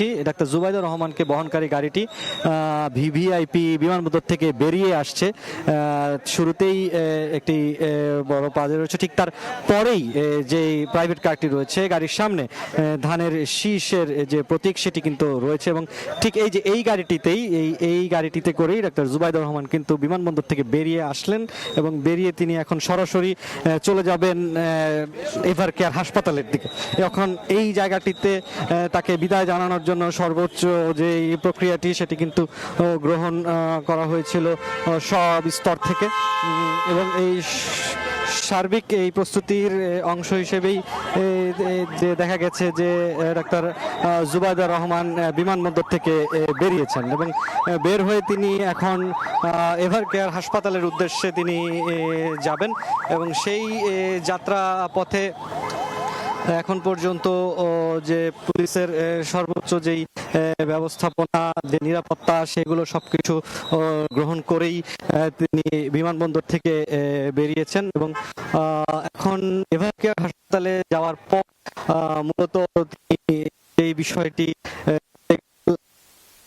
দেখছি ডাক্তার জুবাইদুর রহমানকে বহনকারী গাড়িটি ভিভিআইপি বিমানবন্দর থেকে বেরিয়ে আসছে। শুরুতেই একটি বড় পাজে রয়েছে। ঠিক তার পরেই যে প্রাইভেট কারটি রয়েছে গাড়ির সামনে ধানের শীষের যে প্রতীক সেটি কিন্তু রয়েছে এবং ঠিক এই যে এই গাড়িটিতেই, এই এই গাড়িটিতে করেই ডাক্তার জুবাইদুর রহমান কিন্তু বিমানবন্দর থেকে বেরিয়ে আসলেন এবং বেরিয়ে তিনি এখন সরাসরি চলে যাবেন এভার কেয়ার হাসপাতালের দিকে। এখন এই জায়গাটিতে তাকে বিদায় জানানোর জন্য সর্বোচ্চ যে প্রক্রিয়াটি সেটি কিন্তু গ্রহণ করা হয়েছিল সব স্তর থেকে। এবং এই সার্বিক এই প্রস্তুতির অংশ হিসেবেই যে দেখা গেছে যে ডাক্তার জুবাইদা রহমান বিমানবন্দর থেকে বেরিয়েছেন। এবং বের হয়ে তিনি এখন এভার কেয়ার হাসপাতালের উদ্দেশ্যে তিনি যাবেন। এবং সেই যাত্রা পথে এখন পর্যন্ত যে পুলিশের সর্বোচ্চ যেই ব্যবস্থাপনা, যে নিরাপত্তা, সেগুলো সবকিছু গ্রহণ করেই তিনি বিমানবন্দর থেকে বেরিয়েছেন এবং এখন এভারকেয়ার হাসপাতালে যাওয়ার পর মূলত তিনি এই বিষয়টি